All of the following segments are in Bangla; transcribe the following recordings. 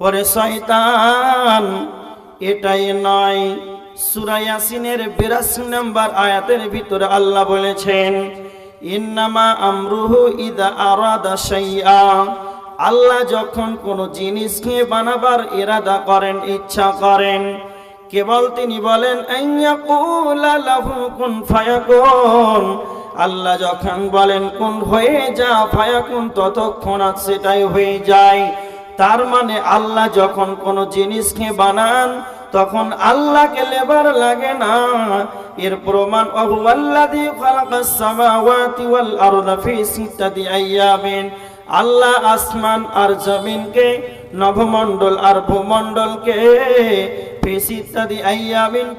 ওরে শয়তান, এটাই নয়। সূরা ইয়াসিনের 82 নম্বর আয়াতের ভিতরে আল্লাহ বলেছেন, ইন্নামা আমরুহু ইদা আরাদা শাইআ। আল্লাহ যখন কোনো জিনিসকে বানাবার ইরাদা করেন, ইচ্ছা করেন, কেবল তিনি বলেন কুন ফায়াকুন। আল্লাহ যখন বলেন, কোন হয়ে যা ফায়াকুন ততক্ষণ সেটাই হয়ে যায়। তার মানে আল্লাহ যখন কোনো জিনিসকে বানান, তখন আল্লাহকে লেবার লাগে না। এর প্রমাণ, অহুয়াল্লাযী খালাকাস সামাওয়াতি ওয়াল আরদা ফি সিত্তাতি আইয়ামিন। আল্লাহ আসমান আর জমিনকে নভমণ্ডল আর ভূমণ্ডলকে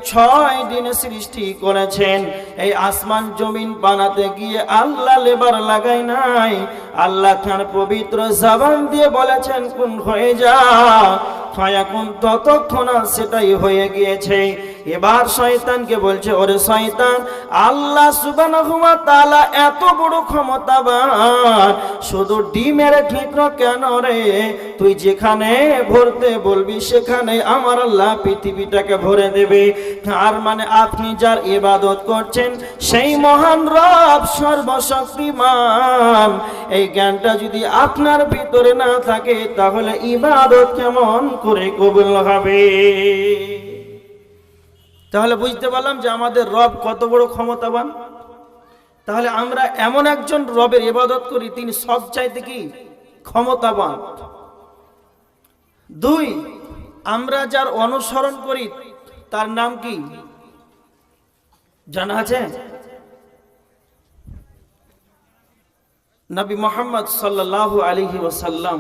ছয় সৃষ্টি করেছেন। এই আসমান জমিন বানাতে গিয়ে আল্লাহ লেবার নাই। আল্লাহ তার পবিত্র দিয়ে বলেছেন, কোন হয়ে যা ততক্ষণ সেটাই হয়ে গিয়েছে। এবার শয়তানকে বলছে, ওরে শয়তান, আল্লাহ সুবহানাহু ওয়া তাআলা এত বড় ক্ষমতাবান, শুধু ডিমের ঠিকর কেন রে? তুই যেখানে ভরতে বলবি, সেখানে আমার আল্লাহ পৃথিবীটাকে ভরে দেবে। তার মানে আপনি যার ইবাদত করছেন, সেই মহান রব সর্বশক্তিমান। এই জ্ঞানটা যদি আপনার ভিতরে না থাকে, তাহলে ইবাদত কেমন করে কবুল হবে? তাহলে বুঝতে পারলাম যে আমাদের রব কত বড় ক্ষমতাবান। তাহলে আমরা এমন একজন রবের ইবাদত করি, তিনি সব চাইতে কি? ক্ষমতাবান। দুই, আমরা যার অনুসরণ করি, তার নাম কি? জানা আছে? নবী মোহাম্মদ সাল্লাল্লাহু আলাইহি ওয়াসাল্লাম,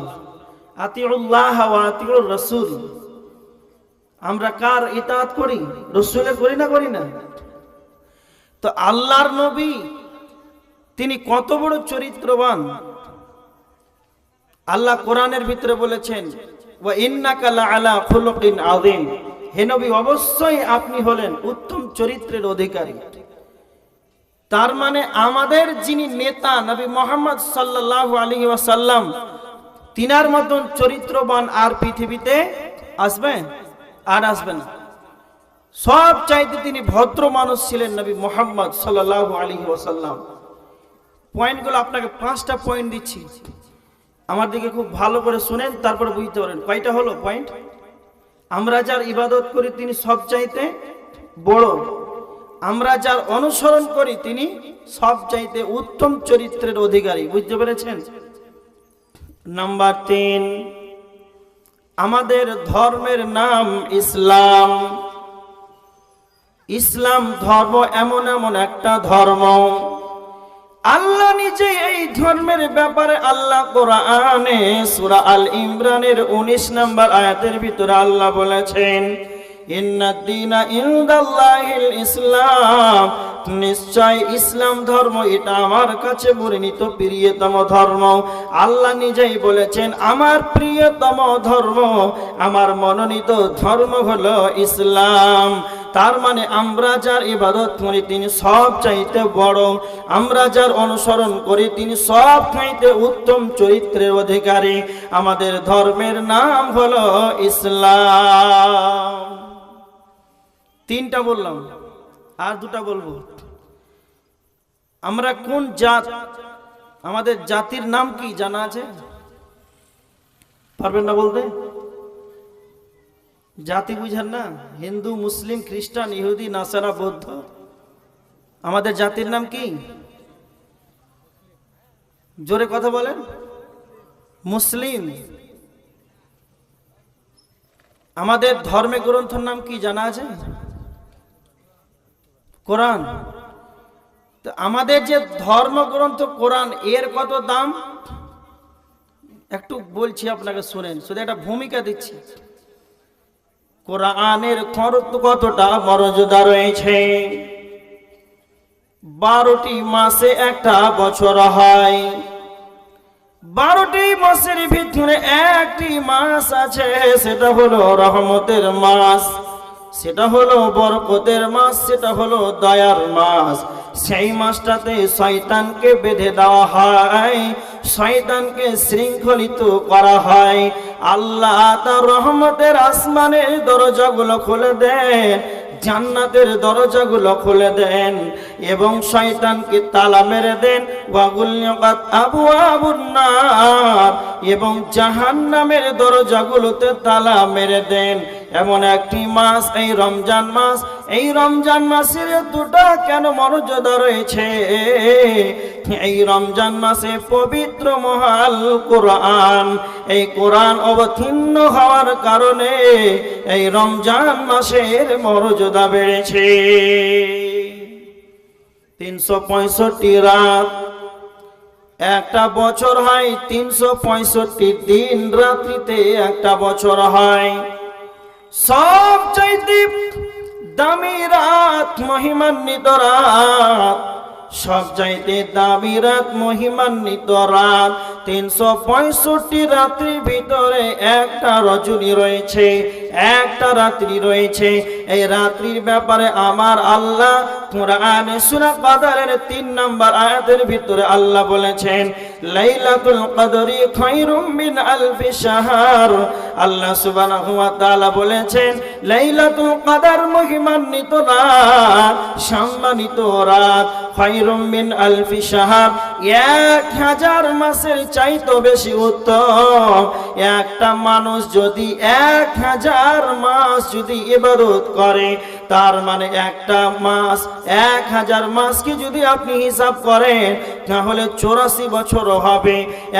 আতিউল্লাহ আতিউর রাসূল। আমরা কার ইতাআত করি? রসুলের করি না করি না? তো আল্লাহর নবী, তিনি কত বড় চরিত্রবান। আল্লাহ কোরআনের ভিতরে বলেছেন, ওয়া ইন্নাকা লাআলা খুলুকিন আযীম। হে অবশ্যই আপনি হলেন উত্তম চরিত্রের অধিকারী। তার মানে আমাদের যিনি নেতা, নবী মোহাম্মদ সাল্লাল্লাহু আলাইহি ওয়াসাল্লাম, তিনার মতন চরিত্রবান আর পৃথিবীতে আসবে? আর আসবে না। সব চাইতে তিনি ভদ্র মানুষ ছিলেন নবী মোহাম্মদ সাল্লাল্লাহু আলাইহি ওয়াসাল্লাম। পয়েন্টগুলো আপনাকে পাঁচটা পয়েন্ট দিচ্ছি। আমার দিকে খুব ভালো করে শুনেন, তারপরে বুঝতে পারেন। কয়টা হলো পয়েন্ট আমরা যার ইবাদত করি তিনি সব চাইতে বড়। আমরা যার অনুসরণ করি তিনি সব চাইতে উত্তম চরিত্রের অধিকারী। বুঝতে পেরেছেন? নাম্বার তিন আমাদের ধর্মের নাম ইসলাম। ইসলাম ধর্ম এমন এমন একটা ধর্ম। আল্লাহ নিজে এই ধর্মের ব্যাপারে আল্লাহ কোরআনে সূরা আল ইমরানের 19 নম্বর আয়াতের ভিতরে আল্লাহ বলেছেন ইসলাম। নিশ্চয় ইসলাম ধর্ম, এটা আমার কাছে পরিণত প্রিয়তম ধর্ম। আল্লাহ নিজেই বলেছেন, আমার প্রিয়তম ধর্ম, আমার মনোনীত ধর্ম হলো ইসলাম। তার মানে আমরা যার ইবাদত করি, তিনি সব চাইতে বড়। আমরা যার অনুসরণ করি, তিনি সব চাইতে উত্তম চরিত্রের অধিকারী। আমাদের ধর্মের নাম হলো ইসলাম। তিনটা বললাম, আর দুটা বলব। আমরা কোন জাত, আমাদের জাতির নাম কি জানা আছে? পারবেন না বলতে? জাতি বুঝার না, হিন্দু, মুসলিম, খ্রিস্টান, ইহুদি, নাসারা, বৌদ্ধ। আমাদের জাতির নাম কি? জোরে কথা বলেন। মুসলিম। আমাদের ধর্মে গ্রন্থের নাম কি জানা আছে? কোরআন। আমাদের যে ধর্মগ্রন্থ কোরআন, এর কত দাম? একটু বলছি আপনাকে, শুনেন। শুধু একটা ভূমিকা দিচ্ছি। কোরআনের খরচ কতটা মর্যাদা রয়েছে? বারোটি মাসে একটা বছর হয়। বারোটি মাসের ভিতরে একটি মাস আছে, সেটা হলো রহমতের মাস। সেটা হলো বরকতের মাস, সেটা হলো দয়ার মাস। সেই মাসটাতে শয়তানকে বেঁধে দেওয়া হয়, শয়তানকে শৃঙ্খলিত করা হয়। আল্লাহ তার রহমতের আসমানের দরজাগুলো খুলে দেন জান্নাতের দরজাগুলো খুলে দেন এবং শয়তানকে তালা মেরে দেন। ওয়াগুল্যাকাত আবু আবুন্নার এবং জাহান্নামের দরজাগুলোতে তালা মেরে দেন। এমন একটি মাস, এই রমজান মাস এই রমজান মাসের দুটা কেন মর্যাদা রয়েছে? এই রমজান মাসে পবিত্র মহাল কোরআন। এই কোরআন অবতীর্ণ হওয়ার কারণে এই রমজান মাসের মর্যাদা বেড়েছে। তিনশো পঁয়ষট্টি রাত। একটা বছর হয়, তিনশো পঁয়ষট্টি দিন রাত্রিতে একটা বছর হয়। সব চাইতে দামি রাত মহিমান্বিত রাত সব চাইতে দামি রাত মহিমান্বিত রাত তিনশো পঁয়ষট্টি রাত্রির ভিতরে একটা রজনী রয়েছে, একটা রাত্রি রয়েছে। এই রাত্রির ব্যাপারে আমার আল্লাহ কোরআনে তিন নাম্বার আয়াতের ভিতরে আল্লাহ বলেছেন, লাইলাতুল কদরি খায়রুম আলফি শাহর। আল্লাহ সুবহানাহু ওয়া বলেছেন, লাইলাতুল কদর মহিমান্বিত রাত, সম্মানিত রাত, খায়রুম আলফি শাহর। এক হাজার মাসের চাইতো বেশি উত্তম। একটা মানুষ যদি এক হাজার মাস যদি ইবাদত করে, তার মানে একটা মাস, এক হাজার মাসকে যদি আপনি হিসাব করেন তাহলে চৌরাশি বছর হবে।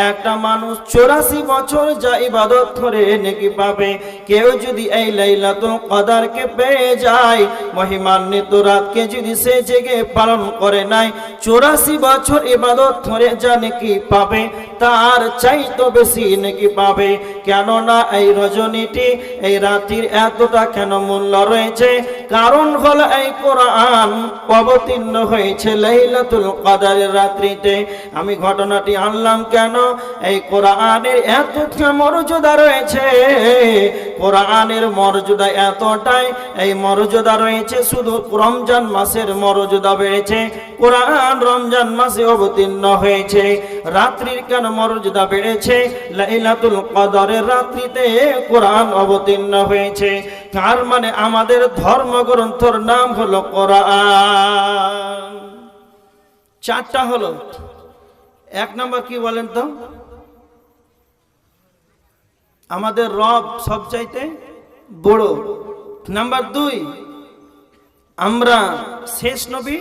একটা মানুষ চৌরাশি বছর যা ইবাদত করে নাকি পাবে। কেউ যদি এই লাইলাতুল কদারকে পেয়ে যায়, মহিমান্বিত রাতকে যদি সে জেগে পালন করে নাই, চৌরাশি বছর ইবাদত ধরে যা নাকি পাবে, তার চাইতো বেশি নাকি পাবে। কেননা এই রজনীটি, এই রাত্রির এতটা কেন মূল্য রয়েছে? কারণ হল এই কোরআন অবতীর্ণ হয়েছে লাইলাতুল কদরের রাত্রিতে আমি ঘটনাটি আনলাম কেন? এই কোরআনের এতটা মর্যাদা রয়েছে। কোরআনের মর্যাদা এতটাই, এই মর্যাদা রয়েছে শুধু রমজান মাসের মর্যাদা বেড়েছে। কোরআন রমজান মাসে অবতীর্ণ হয়েছে। রাত্রির কেন মর্যাদা বেড়েছে? লাইলাতুল কদরের রাত্রিতে কোরআন অবতীর্ণ হয়েছে। তার মানে আমাদের ধর্মগ্রন্থর নাম হলো কোরআন। চারটা হলো। এক নম্বর কি বলেন তো? আমাদের রব সবচাইতে বড়। নাম্বার দুই, আমরা শেষ নবী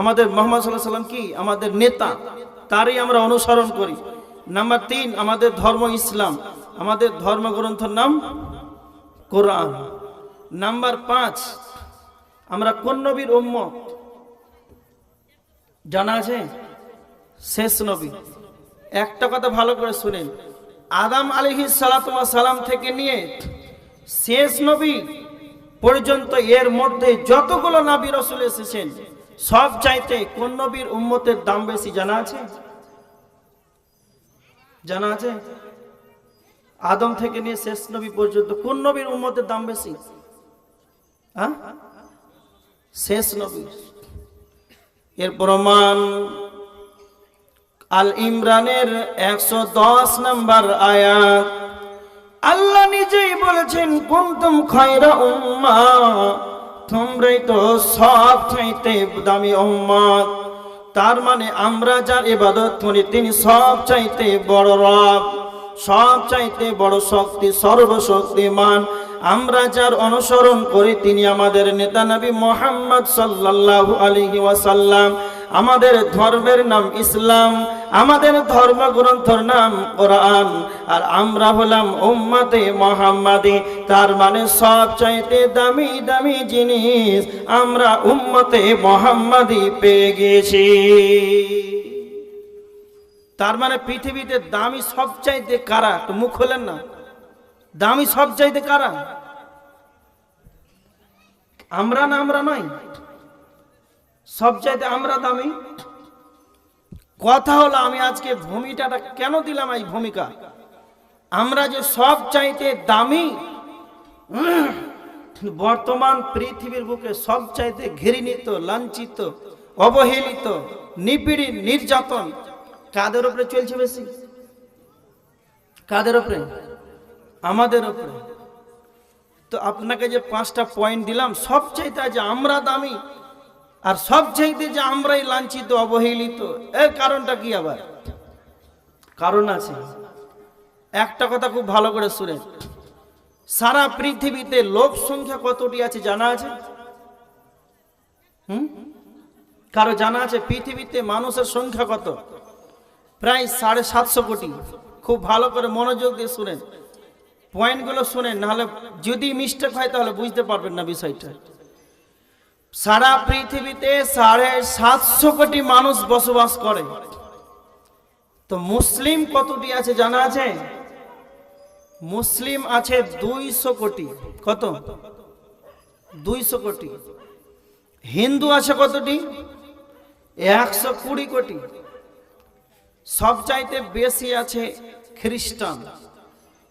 আমাদের মোহাম্মদ সাল্লাহ সাল্লাম কি? আমাদের নেতা, তারই আমরা অনুসরণ করি। নাম্বার তিন, আমাদের ধর্ম ইসলাম। আমাদের ধর্মগ্রন্থের নাম কোরআন। নাম্বার পাঁচ, আমরা কোন নবীর উম্মত? জানা আছে? শেষ নবী। একটা কথা ভালো করে শুনেন। আদাম আলিহি সালাম থেকে নিয়ে শেষ নবী পর্যন্ত এর মধ্যে যতগুলো নবী রসুল এসেছেন, সব চাইতে কোন নবীর উম্মতের দাম বেশি জানা আছে? জানা আছে? আদম থেকে নিয়ে শেষ নবী পর্যন্ত কোন নবীর উম্মতের দাম বেশি? হ্যাঁ? শেষ নবী। এর প্রমাণ আল ইমরানের একশো দশ নম্বর আয়াত। আল্লাহ নিজেই বলেছেন, কুন্তুম খয়রা উম্মা। তোমরাই তো সব চাইতে দামি উম্মত তার মানে আমরা যার ইবাদত করি, তিনি সব চাইতে বড় রব। সব চাইতে বড় শক্তি, সর্বশক্তিমান। আমরা যার অনুসরণ করি, তিনি আমাদের নেতা নবী মোহাম্মদ সাল্লাল্লাহু আলাইহি ওয়াসাল্লাম। আমাদের ধর্মের নাম ইসলাম, আমাদের ধর্মগ্রন্থর নাম কোরআন। আর আমরা হলাম উম্মতে মোহাম্মদী, তার মানে সব চাইতে দামি দামি জিনিস আমরা উম্মতে মোহাম্মদী পেয়ে গেছি। তার মানে পৃথিবীতে দামি সব চাইতে কারা? একটু মুখ হলেন না। দামি সব চাইতে কারা? আমরা না আমরা নয়। সব চাইতে আমরা দামি। কথা হলো, আমি আজকে ভূমিকাটা কেন দিলাম এই ভূমিকা? আমরা যে সব চাইতে দামি, বর্তমান পৃথিবীর বুকে সব চাইতে ঘৃণিত, লাঞ্ছিত, অবহেলিত, নিপীড়িত, নির্যাতন কাদের উপরে চলছে বেশি? কাদের উপরে? আমাদের উপরে। তো আপনাকে যে পাঁচটা পয়েন্ট দিলাম সব চাইতে যে আমরা দামি আর সব চাইতে যে আমরাই লাঞ্ছিত, অবহেলিত, এর কারণটা কি আবার? কারণ আছে। একটা কথা খুব ভালো করে শুনেন সারা পৃথিবীতে লোক সংখ্যা কতটি আছে জানা আছে? হুম? কারও জানা আছে? পৃথিবীতে মানুষের সংখ্যা কত? প্রায় সাড়ে সাতশো কোটি। খুব ভালো করে মনোযোগ দিয়ে শুনেন। পয়েন্টগুলো শুনেন, নাহলে যদি মিস্টেক হয় তাহলে বুঝতে পারবেন না বিষয়টা। সারা পৃথিবীতে সাড়ে সাতশো কোটি মানুষ বসবাস করে। তো মুসলিম কতটি আছে জানা আছে? মুসলিম আছে দুইশো কোটি। কত? দুইশো কোটি। হিন্দু আছে কতটি? একশো কুড়ি কোটি। সবচাইতে বেশি আছে খ্রিস্টান।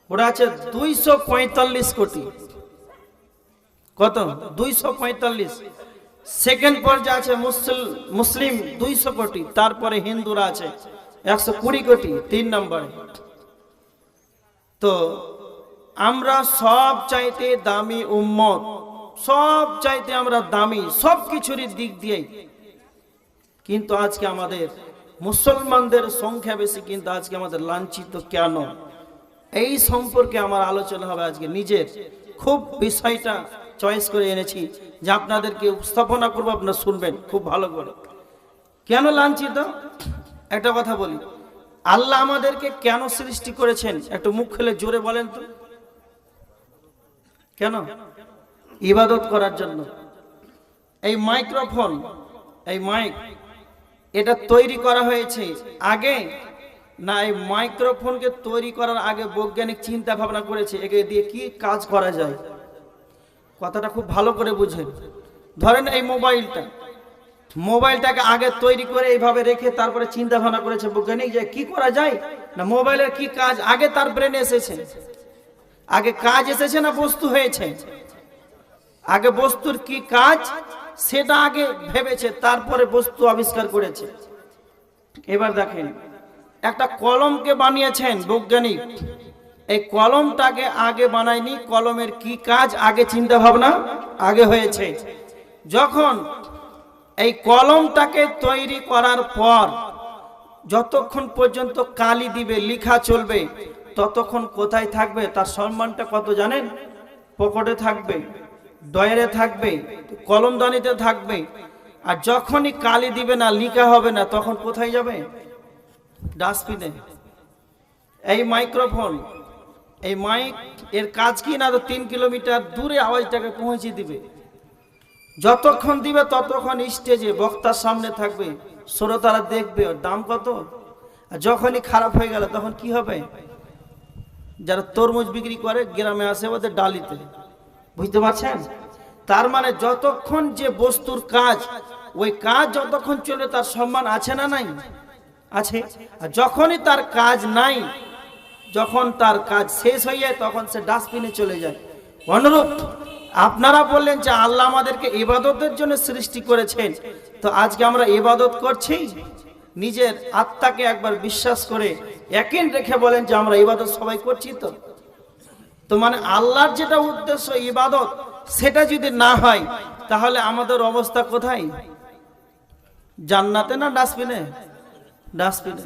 ওরা আছে দুইশো পঁয়তাল্লিশ কোটি। কত? দুইশো পঁয়তাল্লিশ। সেকেন্ড পর্যায়ে আছে মুসল- মুসলিম দুইশো কোটি, তারপরে হিন্দুরা আছে একশো কুড়ি কোটি, তিন নম্বরে। তো আমরা সব চাইতে দামি উম্মত, সব চাইতে আমরা দামি সব কিছুরই দিক দিয়েই। কিন্তু আজকে আমাদের মুসলমানদের সংখ্যা বেশি, কিন্তু আজকে আমাদের লাঞ্ছিত কেন? এই সম্পর্কে আমার আলোচনা হবে আজকে নিজের। খুব বিষয়টা চয়েস করে এনেছি যে আপনাদেরকে উপস্থাপনা করব, আপনারা শুনবেন, খুব ভালো করে। কেন লাঞ্ছিত? একটা কথা বলি। আল্লাহ আমাদেরকে কেন সৃষ্টি করেছেন? একটু মুখ খেলে জোরে বলেন তো। কেন? ইবাদত করার জন্য। এই মাইক্রোফোন, এই মাইক এটা তৈরি করা হয়েছে। আগে না, এই মাইক্রোফোনকে তৈরি করার আগে বৈজ্ঞানিক চিন্তা ভাবনা করেছে, একে দিয়ে কি কাজ করা যায়? কথাটা খুব ভালো করে বুঝেন। ধরেন এই মোবাইলটা। মোবাইলটাকে আগে তৈরি করে এইভাবে রেখে তারপরে চিন্তা ভাবনা করেছে বৈজ্ঞানিক যে কি করা যায়? না, মোবাইলের কি কাজ? আগে তার ব্রেনে এসেছে। আগে কাজ এসেছে না বস্তু হয়েছে? আগে বস্তুর কি কাজ? সেটা আগে ভেবেছে, তারপরে বস্তু আবিষ্কার করেছে। এবার দেখেন, একটা কলমকে বানিয়েছেন বৈজ্ঞানিক। এই কলমটাকে আগে বানায়নি, কলমের কি কাজ, আগে চিন্তা ভাবনা আগে হয়েছে। যখন এই কলমটাকে তৈরি করার পর যতক্ষণ পর্যন্ত কালি দিবে, লিখা চলবে, ততক্ষণ কোথায় থাকবে, তার সম্মানটা কত জানেন? পকেটে থাকবে। ডয়ারে থাকবে কলমদানিতে থাকবে, আর যখনই কালি দিবে না, লিখা হবে না, তখন কোথায় যাবে? ডাস্টবিনে। এই মাইক্রোফোন, এই মাইক, এর কাজ কি না, তো তিন কিলোমিটার দূরে আওয়াজটাকে পৌঁছে দিবে। যতক্ষণ দিবে, ততক্ষণ স্টেজে বক্তার সামনে থাকবে, শ্রোতারা দেখবে, ওর দাম কত? আর যখনই খারাপ হয়ে গেল, তখন কি হবে? যারা তরমুজ বিক্রি করে, গ্রামে আসে ওদের ডালিতে। বুঝতে পারছেন? তার মানে যতক্ষণ যে বস্তুর কাজ, ওই কাজ যতক্ষণ চলে তার সম্মান আছে না নাই? আছে। আর যখনই তার কাজ নাই, যখন তার কাজ শেষ হয়ে যায়, তখন সে ডাস্টবিনে চলে যায়। অনুরূপ, আপনারা বললেন যে আল্লাহ আমাদেরকে ইবাদতের জন্য সৃষ্টি করেছেন। তো আজকে আমরা ইবাদত করছি। নিজের আত্মাকে একবার বিশ্বাস করে একিন রেখে বলেন যে আমরা ইবাদত সবাই করছি তো? তো মানে আল্লাহর যেটা উদ্দেশ্য ইবাদত, সেটা যদি না হয়, তাহলে আমাদের অবস্থা কোথায়? জান্নাতে না ডাস্টবিনে? ডাস্টবিনে।